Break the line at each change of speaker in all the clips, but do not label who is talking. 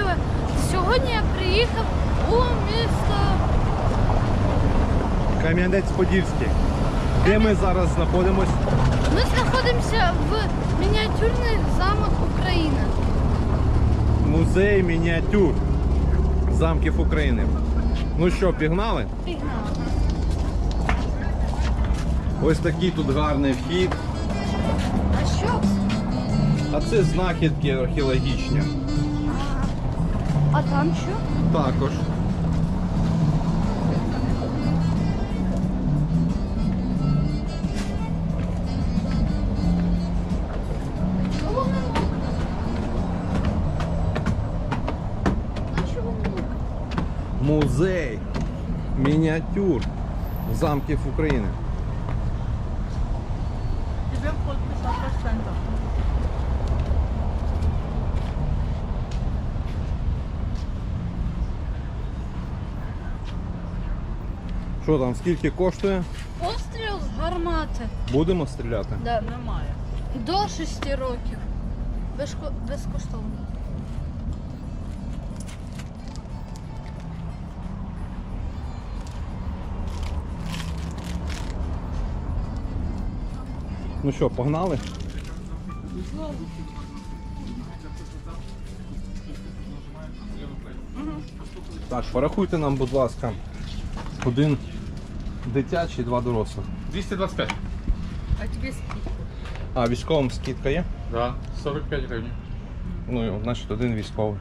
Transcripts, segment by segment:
ТВ. Сьогодні я приїхав у місто.
Кам'янець-Подільський. Де ми зараз знаходимося?
Ми знаходимося в мініатюрний замок України.
Музей мініатюр замків України. Ну що, пігнали?
Пігнали.
Ось такий тут гарний вхід.
А що?
А це знахідки археологічні.
А там що?
Також. Музей мініатюр замків України. Що там, скільки коштує?
Постріл з гармати.
Будемо стріляти?
Да.
Немає.
До 6 років. Безко... Безкоштовно.
Ну що, погнали? Так, порахуйте нам, будь ласка, один дитячий, два дорослих.
225.
А тебе скидку.
А, військовим скидка є?
Да, 45 гривень.
Ну, значить, один військовий.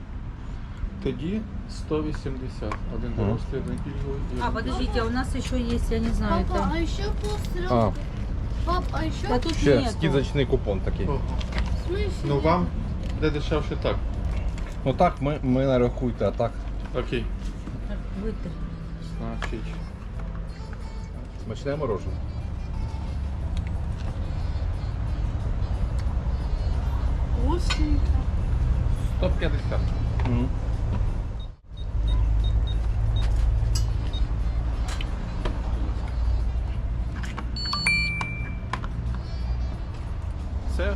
Тоді 180. Один дорослий, один пільговий. і
А,
один
подождите, а у нас еще есть, я не знаю,
Папа,
там.
а ще постріл.
А,
Пап, а ще
Да тут
ще
нету.
скидочний купон такий.
Ого.
в?
Ну вам де дешевше так.
Ну так, ми, ми нарахуйте, а так.
Окей.
Вытри.
Значить.
Смачне морожене.
Вкусненько.
150.
Мгм. Все,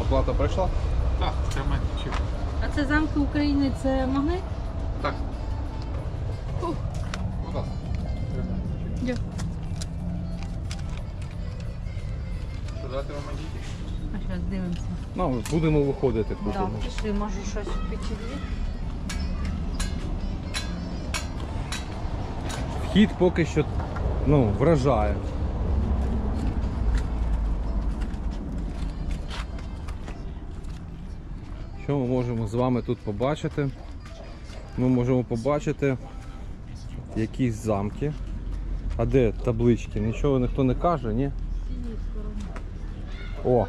оплата пройшла?
Так, тримайте чіп.
А це замки України, це магнит?
Так.
Ух. Дякую.
Що дати вам ідіть?
А зараз дивимося.
Ну, будемо виходити тут.
Да, пішли, може щось печерві.
Вхід поки що ну, вражає. Що ми можемо з вами тут побачити? Ми можемо побачити якісь замки. А де таблички? Нічого ніхто не каже, ні? О!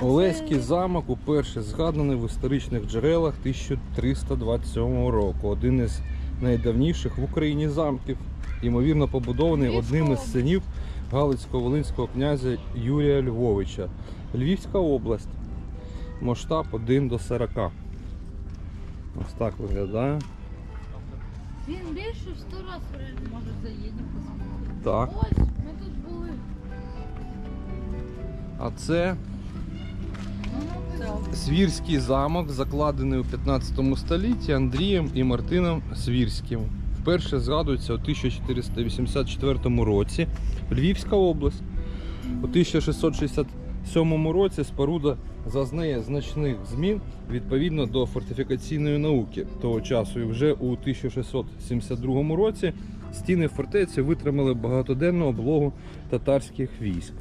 Олеський замок уперше згаданий в історичних джерелах 1327 року. Один із найдавніших в Україні замків, ймовірно побудований одним із синів Галицько-Волинського князя Юрія Львовича. Львівська область. Масштаб 1 до 40. Ось так виглядає.
Він більше в 100 разів.
Може заїдемо посмотримо.
Так.
Ось, ми тут були.
А це
Ну,
Свірський замок, закладений у 15 столітті Андрієм і Мартином Свірським. Вперше згадується у 1484 році Львівська область. У 1667 році споруда зазнає значних змін відповідно до фортифікаційної науки того часу. І вже у 1672 році стіни фортеці витримали багатоденну облогу татарських військ.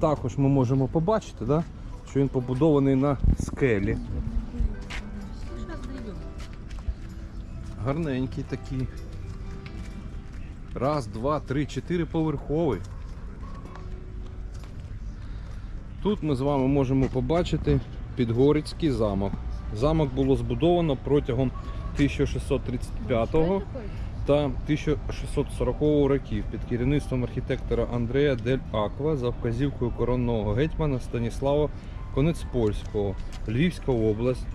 Також ми можемо побачити, да, що він побудований на скелі. Гарненький такий. Раз, два, три, чотири Тут ми з вами можемо побачити Підгорицький замок. Замок було збудовано протягом 1635 та 1640 років під керівництвом архітектора Андрея Дель Аква за вказівкою коронного гетьмана Станіслава Конецпольського. Львівська область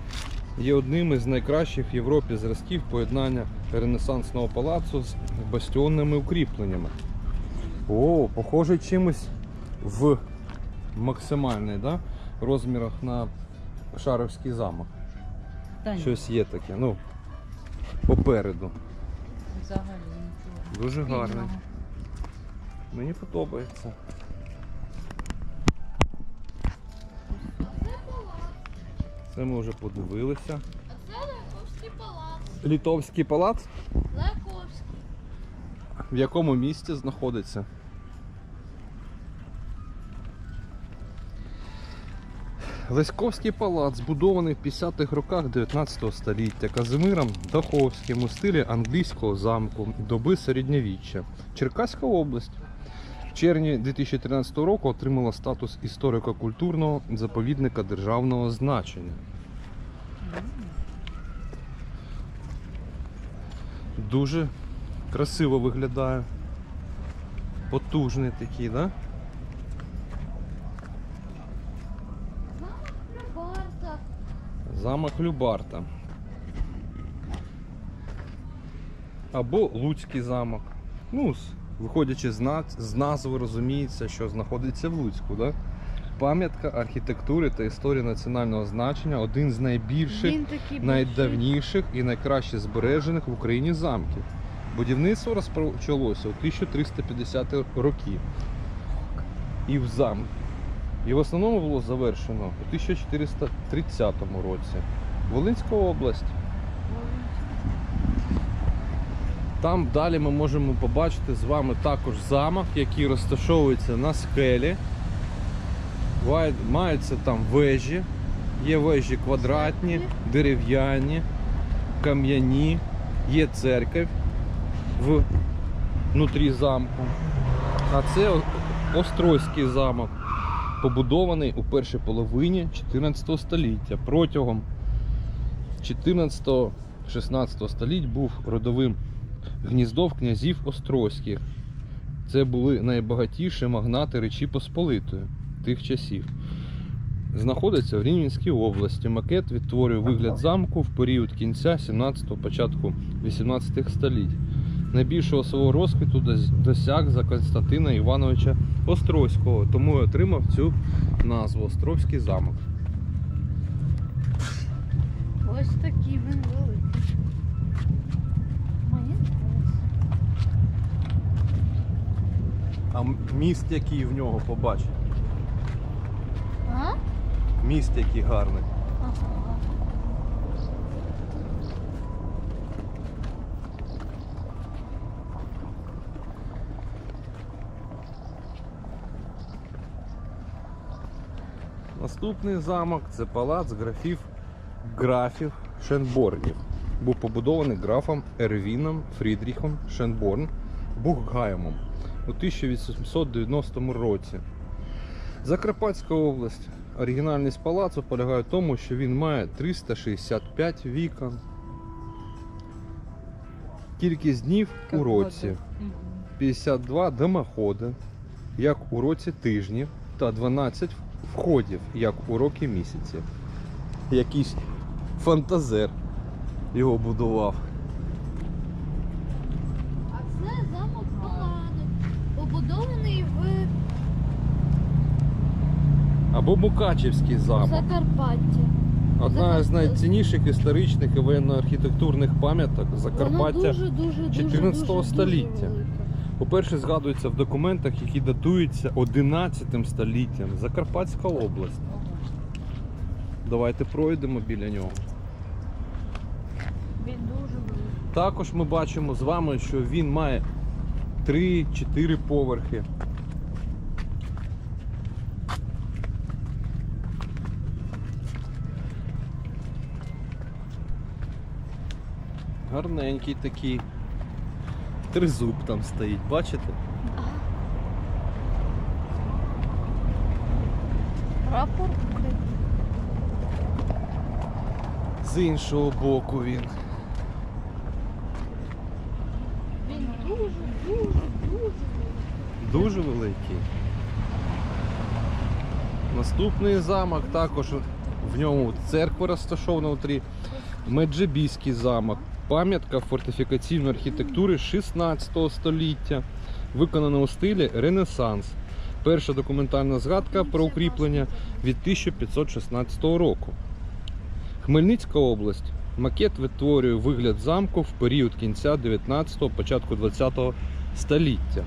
є одним із найкращих в Європі зразків поєднання ренесансного палацу з бастіонними укріпленнями. О, похоже чимось в максимальний, да? розмірах на Шаровський замок.
Та ні,
Щось є таке. Ну, попереду.
взагалі нічого.
Дуже гарний. Мені подобається. Це ми вже подивилися.
А це Ляховський палац.
Літовський палац
Ляховський.
в якому місті знаходиться? Леськовський палац, збудований в 50-х роках 19 століття Казимиром Даховським у стилі англійського замку доби середньовіччя. Черкаська область. В червні 2013 року отримала статус історико-культурного заповідника державного значення. Дуже красиво виглядає. Потужний такий, да? Замок Любарта. Або Луцький замок. Ну, виходячи з, на- з назви, розуміється, що знаходиться в Луцьку, да? Пам'ятка архітектури та історії національного значення один з найбільших найдавніших і найкраще збережених в Україні замків. Будівництво розпочалося у 1350 роки і в замку. І в основному було завершено у 1430 році. Волинська область. Там далі ми можемо побачити з вами також замок, який розташовується на скелі. Маються там вежі. Є вежі квадратні, дерев'яні, кам'яні, є церква внутрі замку. А це Острозький замок, побудований у першій половині 14 століття. Протягом 14-16 століть був родовим гніздом князів Острозьких. Це були найбагатіші магнати Речі Посполитої тих часів. Знаходиться в Рівненській області. Макет відтворює вигляд замку в період кінця 17-го, початку 18 століть. Найбільшого свого розквіту досяг за Константина Івановича Острозького, тому і отримав цю назву Островський замок.
Ось такий він великий.
А міст, який в нього побачить.
А?
Міст, який гарний.
Ага.
Наступний замок це палац графів графів Шенборнів. Був побудований графом Ервіном Фрідріхом Шенборн Бухгаймом у 1890 році. Закарпатська область. Оригінальність палацу полягає в тому, що він має 365 вікон. Кількість днів у році. 52 димоходи, як у році тижнів, та 12 входів, як у роки місяці. Якийсь фантазер його будував.
А це замок Паладу. Побудований в
Або Мукачівський замок.
Закарпатті.
Одна з найцінніших історичних і воєнно-архітектурних пам'яток Закарпаття.
Вона дуже, дуже, дуже,
14
дуже,
століття.
Дуже.
По-перше, згадується в документах, які датуються 11 століттям. Закарпатська область. Давайте пройдемо біля нього.
Він дуже великий.
Також ми бачимо з вами, що він має 3-4 поверхи. Гарненький такий. Тризуб там стоїть, бачите?
Прапор України.
З іншого боку він.
Він дуже, дуже, дуже великий.
Дуже великий. Наступний замок також в ньому церква розташована внутрі. Меджибійський замок. Пам'ятка фортифікаційної архітектури 16 століття, виконана у стилі Ренесанс. Перша документальна згадка про укріплення від 1516 року. Хмельницька область. Макет витворює вигляд замку в період кінця 19-го, початку 20-го століття.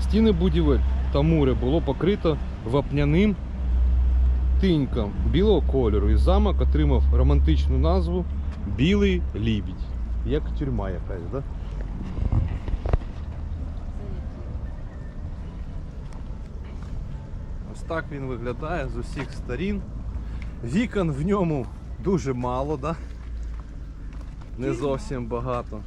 Стіни будівель та мури було покрито вапняним тиньком білого кольору, і замок отримав романтичну назву Білий лібідь. Як тюрма якась, да? Ось так він виглядає з усіх сторін. Вікон в ньому дуже мало, да? Не зовсім багато.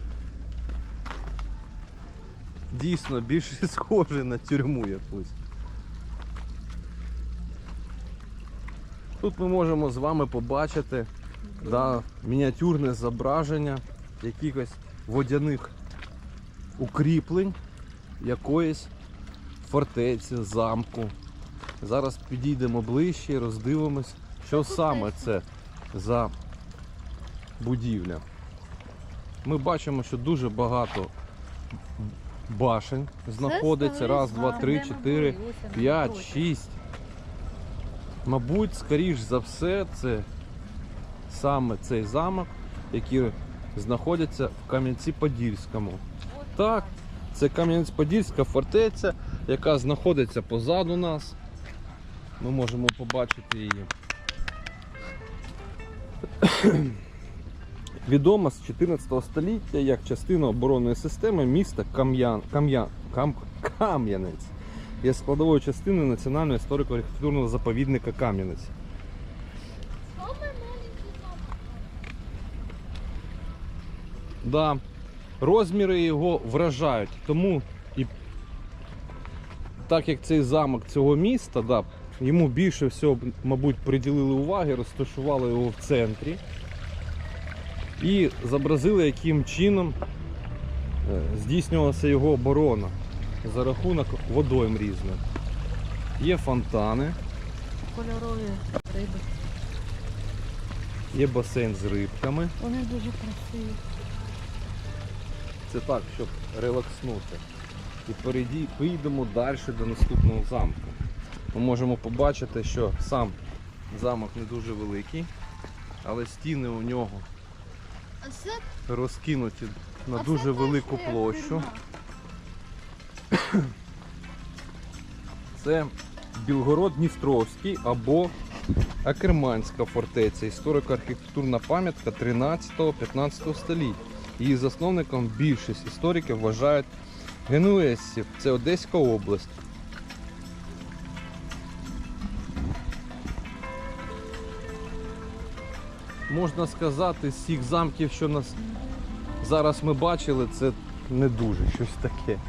Дійсно, більше схоже на тюрму якусь. Тут ми можемо з вами побачити да, мініатюрне зображення якихось водяних укріплень якоїсь фортеці, замку. Зараз підійдемо ближче і роздивимось, що саме це за будівля. Ми бачимо, що дуже багато башень знаходиться. Раз, два, три, чотири, п'ять, шість. Мабуть, скоріш за все, це саме цей замок, який знаходиться в Кам'янці-Подільському. Так, це Кам'янець-Подільська фортеця, яка знаходиться позаду нас. Ми можемо побачити її. Відома з 14 століття як частина оборонної системи міста Кам'ян, Кам'ян, Кам, Кам'янець. Є складовою частиною національного історико-архітектурного заповідника Кам'янець. Да, розміри його вражають. Тому і так як цей замок цього міста, да, йому більше всього, мабуть, приділили уваги, розташували його в центрі і зобразили, яким чином е, здійснювалася його оборона за рахунок водойм різних. Є фонтани,
Кольорові риби.
є басейн з рибками.
Вони дуже красиві.
Це так, щоб релакснути. І перейді, поїдемо далі до наступного замку. Ми можемо побачити, що сам замок не дуже великий, але стіни у нього розкинуті на дуже велику площу. Це Білгород-Дністровський або Акерманська фортеця, історико-архітектурна пам'ятка 13-15 століть. Її засновником більшість істориків вважають генуесців. Це Одеська область. Можна сказати, з цих замків, що нас зараз ми бачили, це не дуже щось таке.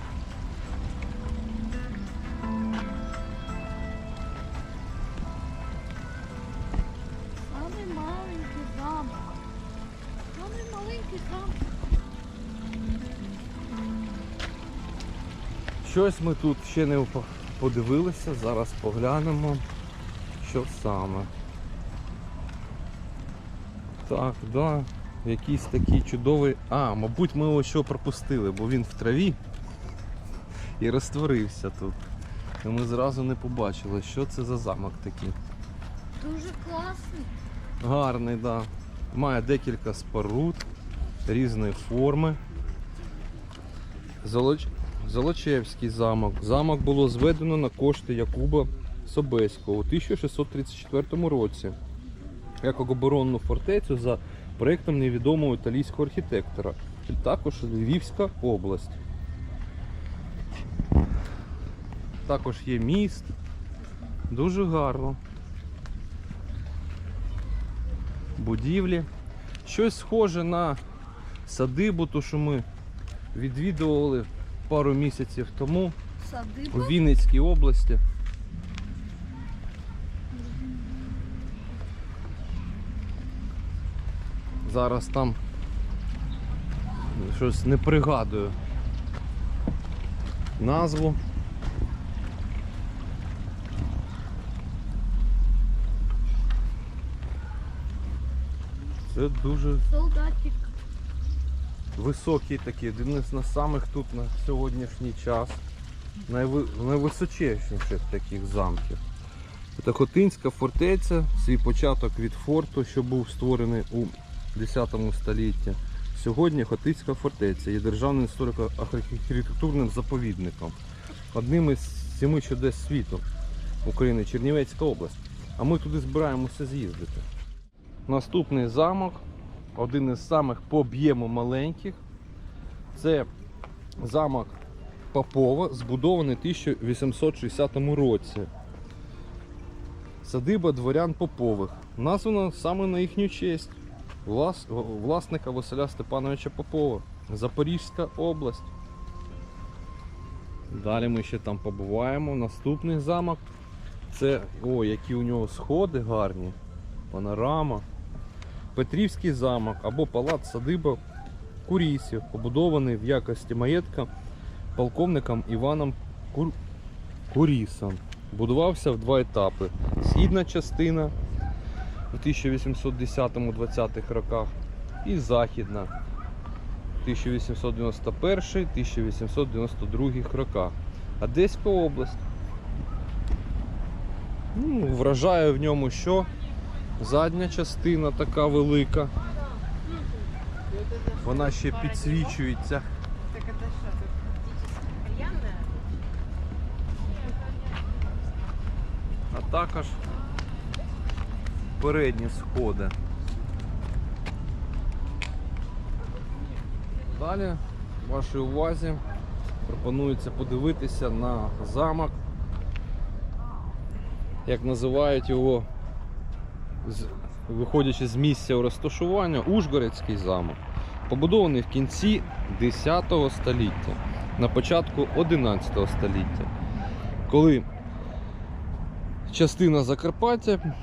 Щось ми тут ще не подивилися, зараз поглянемо, що саме. Так, да, якийсь такий чудовий. А, мабуть, ми його що пропустили, бо він в траві і розтворився тут. І ми зразу не побачили, що це за замок такий.
Дуже класний.
Гарний, так. Да. Має декілька споруд різної форми. Золоч... Золочевський замок. Замок було зведено на кошти Якуба Собеського у 1634 році як оборонну фортецю за проєктом невідомого італійського архітектора. Також Львівська область. Також є міст. Дуже гарно. будівлі. Щось схоже на садибу, ту, що ми відвідували пару місяців тому у Вінницькій області. Зараз там щось не пригадую назву. Це дуже
Солдатик.
Високий такий, один із самих тут на сьогоднішній час. найви... найвисочайших таких замків. Це Хотинська фортеця, свій початок від форту, що був створений у 10 столітті. Сьогодні Хотинська фортеця є державним історико-архітектурним заповідником, одним із семи чудес світу України Чернівецька область. А ми туди збираємося з'їздити. Наступний замок, один із самих по об'єму маленьких. Це замок Попова, збудований в 1860 році. Садиба дворян Попових. Названа саме на їхню честь. Влас... Власника Василя Степановича Попова. Запорізька область. Далі ми ще там побуваємо. Наступний замок. Це. О, які у нього сходи гарні. Панорама. Петрівський замок або палац садиба Курісів, побудований в якості маєтка полковником Іваном Кур... Курісом. Будувався в два етапи. Східна частина у 1810-20-х роках і західна в 1891-1892 роках. Одеська область. Ну, вражає в ньому, що задня частина така велика. Вона ще підсвічується. А також передні сходи. Далі вашій увазі пропонується подивитися на замок, як називають його, виходячи з місця розташування, Ужгородський замок, побудований в кінці 10 століття, на початку 11 століття, коли частина Закарпаття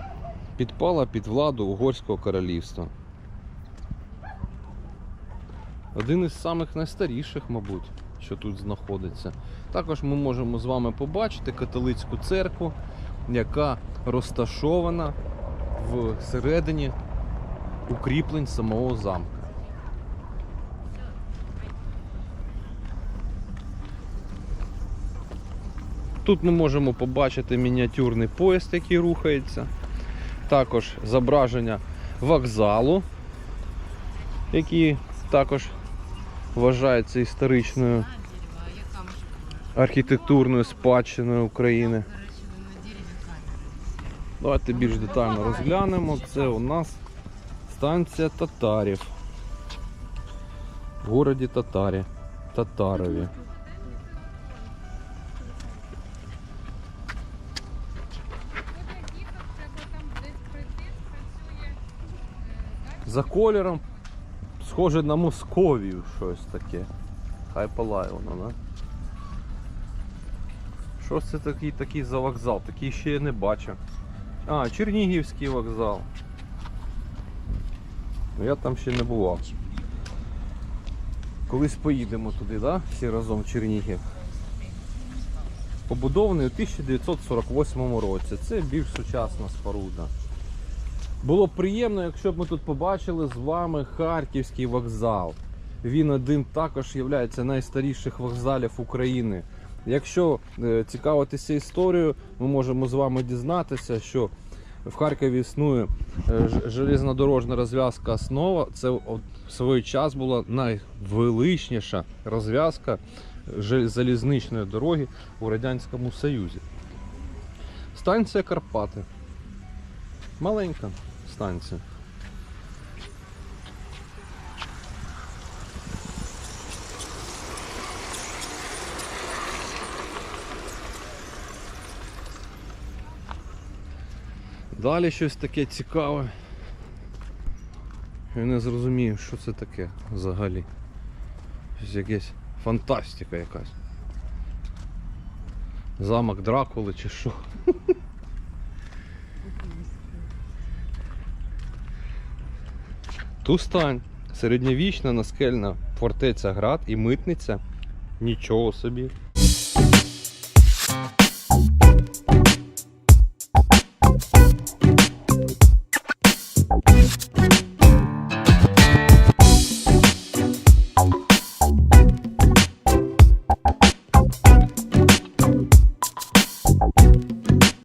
підпала під владу Угорського королівства. Один із самих найстаріших, мабуть, що тут знаходиться. Також ми можемо з вами побачити католицьку церкву, яка розташована всередині укріплень самого замка. Тут ми можемо побачити мініатюрний поїзд, який рухається. Також зображення вокзалу, який також вважається історичною архітектурною спадщиною України. Давайте більш детально розглянемо. Це у нас станція татарів. В городі Татарі. Татарові. За кольором схоже на Московію щось таке. Хай палає воно, да? Що це такий, такий за вокзал? Такий ще я не бачив. А, Чернігівський вокзал. Ну я там ще не бував. Колись поїдемо туди, да? Всі разом в Чернігів. Побудований у 1948 році. Це більш сучасна споруда. Було б приємно, якщо б ми тут побачили з вами Харківський вокзал. Він один також є найстаріших вокзалів України. Якщо е, цікавитися історією, ми можемо з вами дізнатися, що в Харкові існує е, железнодорожна розв'язка основа. Це в свій час була найвеличніша розв'язка залізничної дороги у Радянському Союзі. Станція Карпати. Маленька станція. Далі щось таке цікаве. Я не зрозумів, що це таке взагалі. Щось якесь фантастика якась. Замок Дракули чи що. Тустань. Середньовічна наскельна фортеця Град і митниця. Нічого собі.